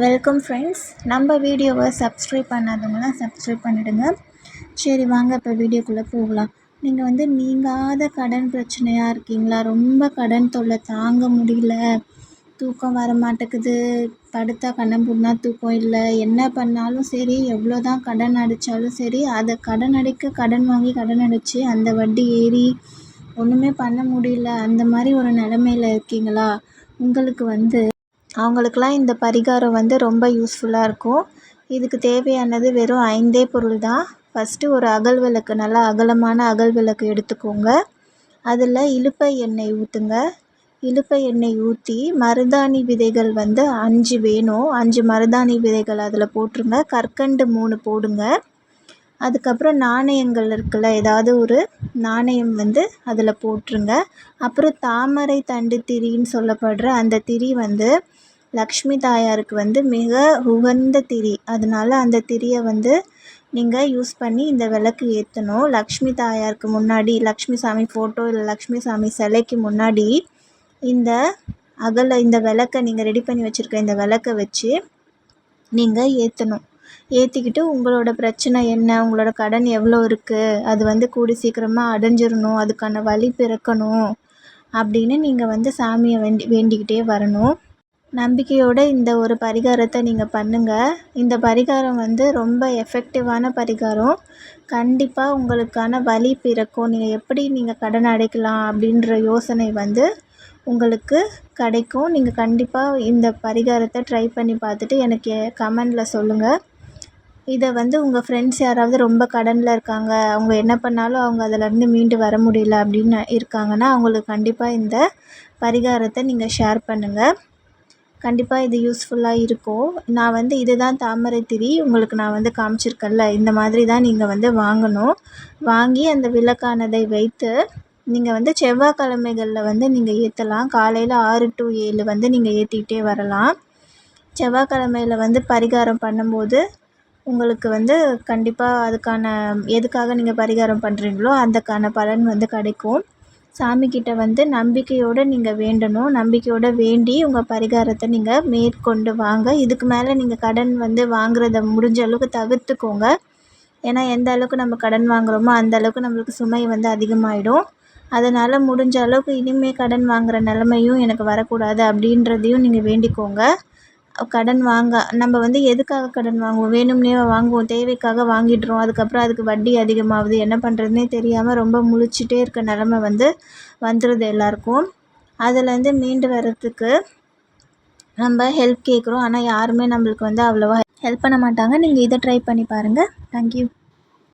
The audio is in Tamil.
வெல்கம் ஃப்ரெண்ட்ஸ் நம்ம வீடியோவை சப்ஸ்கிரைப் பண்ணாதவங்களாம் சப்ஸ்கிரைப் பண்ணிவிடுங்க சரி வாங்க இப்போ வீடியோக்குள்ளே போகலாம். நீங்கள் வந்து நீங்காத கடன் பிரச்சனையாக இருக்கீங்களா? ரொம்ப கடன் தொல்லை தாங்க முடியல. தூக்கம் வர மாட்டேக்குது படுத்தா கண்ணை தூக்கம் இல்லை. என்ன பண்ணாலும் சரி எவ்வளோ தான் கடன் அடித்தாலும் சரி அதை கடன் அடிக்க கடன் வாங்கி கடன் அடித்து அந்த வட்டி ஏறி ஒன்றுமே பண்ண முடியல. அந்த மாதிரி ஒரு நிலமையில இருக்கீங்களா? உங்களுக்கு வந்து அவங்களுக்குலாம் இந்த பரிகாரம் வந்து ரொம்ப யூஸ்ஃபுல்லாக இருக்கும். இதுக்கு தேவையானது வெறும் ஐந்தே பொருள் தான். ஃபஸ்ட்டு ஒரு அகல் விளக்கு நல்லா அகலமான அகல் விளக்கு எடுத்துக்கோங்க. அதில் இலுப்பை எண்ணெய் ஊற்றுங்க இலுப்பை எண்ணெய் ஊற்றி மருதாணி விதைகள் வந்து அஞ்சு வேணும். அஞ்சு மருதாணி விதைகள் அதில் போட்டுருங்க. கற்கண்டு மூணு போடுங்க. அதுக்கப்புறம் நாணயங்கள் இருக்குல்ல ஏதாவது ஒரு நாணயம் வந்து அதில் போட்டுருங்க. அப்புறம் தாமரை தண்டு திரின்னு சொல்லப்படுற அந்த திரி வந்து லக்ஷ்மி தாயாருக்கு வந்து மிக உகந்த திரி. அதனால அந்த திரியை வந்து நீங்கள் யூஸ் பண்ணி இந்த விளக்கு ஏற்றணும் லக்ஷ்மி தாயாருக்கு முன்னாடி லக்ஷ்மி சாமி ஃபோட்டோ இல்லை லக்ஷ்மி சாமி சிலைக்கு முன்னாடி இந்த அகல இந்த விளக்கை நீங்கள் ரெடி பண்ணி வச்சுருக்க இந்த விளக்கை வச்சு நீங்கள் ஏற்றணும் ஏற்றிக்கிட்டு உங்களோட பிரச்சனை என்ன? உங்களோட கடன் எவ்வளோ இருக்குது அது வந்து கூடி சீக்கிரமாக அடைஞ்சிடணும் அதுக்கான வழி பிறக்கணும். அப்படின்னு நீங்கள் வந்து சாமியை வேண்டி வேண்டிக்கிட்டே வரணும். நம்பிக்கையோடு இந்த ஒரு பரிகாரத்தை நீங்கள் பண்ணுங்கள் இந்த பரிகாரம் வந்து ரொம்ப எஃபெக்டிவான பரிகாரம். கண்டிப்பாக உங்களுக்கான வழி பிறக்கும். நீங்கள் எப்படி நீங்கள் கடன் அடைக்கலாம் அப்படின்ற யோசனை வந்து உங்களுக்கு கிடைக்கும். நீங்கள் கண்டிப்பாக இந்த பரிகாரத்தை ட்ரை பண்ணி பார்த்துட்டு எனக்கு கமெண்டில் சொல்லுங்கள் இதை வந்து உங்கள் ஃப்ரெண்ட்ஸ் யாராவது ரொம்ப கடனில் இருக்காங்க அவங்க என்ன பண்ணாலும் அவங்க அதிலேருந்து மீண்டு வர முடியல அப்படின்னு இருக்காங்கன்னா அவங்களுக்கு கண்டிப்பாக இந்த பரிகாரத்தை நீங்கள் ஷேர் பண்ணுங்கள் கண்டிப்பாக இது யூஸ்ஃபுல்லாக இருக்கும். நான் வந்து இது தான் தாமரை திரி உங்களுக்கு நான் வந்து காமிச்சிருக்கேன்ல இந்த மாதிரி தான் நீங்கள் வந்து வாங்கணும். வாங்கி அந்த விளக்கானதை வைத்து நீங்கள் வந்து செவ்வாய்க்கிழமைகளில் வந்து நீங்கள் ஏற்றலாம் காலையில் ஆறு டு ஏழு வந்து நீங்கள் ஏற்றிக்கிட்டே வரலாம். செவ்வாய்க்கிழமையில் வந்து பரிகாரம் பண்ணும்போது உங்களுக்கு வந்து கண்டிப்பாக அதுக்கான எதுக்காக நீங்கள் பரிகாரம் பண்ணுறீங்களோ அதுக்கான பலன் வந்து கிடைக்கும். சாமிக்கிட்ட வந்து நம்பிக்கையோடு நீங்கள் வேண்டணும். நம்பிக்கையோடு வேண்டி உங்கள் பரிகாரத்தை நீங்கள் மேற்கொண்டு வாங்க. இதுக்கு மேலே நீங்கள் கடன் வந்து வாங்குறத முடிஞ்ச அளவுக்கு தவிர்த்துக்கோங்க. ஏன்னா எந்த அளவுக்கு நம்ம கடன் வாங்குகிறோமோ அந்த அளவுக்கு நம்மளுக்கு சுமை வந்து அதிகமாகிடும் அதனால் முடிஞ்ச அளவுக்கு இனிமேல் கடன் வாங்குகிற நிலமையும் எனக்கு வரக்கூடாது அப்படின்றதையும் நீங்கள் வேண்டிக்கோங்க. கடன் வாங்க நம்ம வந்து எதுக்காக கடன் வாங்குவோம்? வேணும்னே வாங்குவோம் தேவைக்காக வாங்கிடுறோம். அதுக்கப்புறம் அதுக்கு வட்டி அதிகமாகுது. என்ன பண்ணுறதுனே தெரியாமல் ரொம்ப முழிச்சிட்டே இருக்க நிலம வந்து வந்துடுது எல்லாருக்கும். அதுலேருந்து மீண்டு வர்றதுக்கு நம்ம ஹெல்ப் கேட்குறோம். ஆனால் யாருமே நம்மளுக்கு வந்து அவ்வளோவா ஹெல்ப் பண்ண மாட்டாங்க. நீங்கள் இதை ட்ரை பண்ணி பாருங்கள் தேங்க்யூ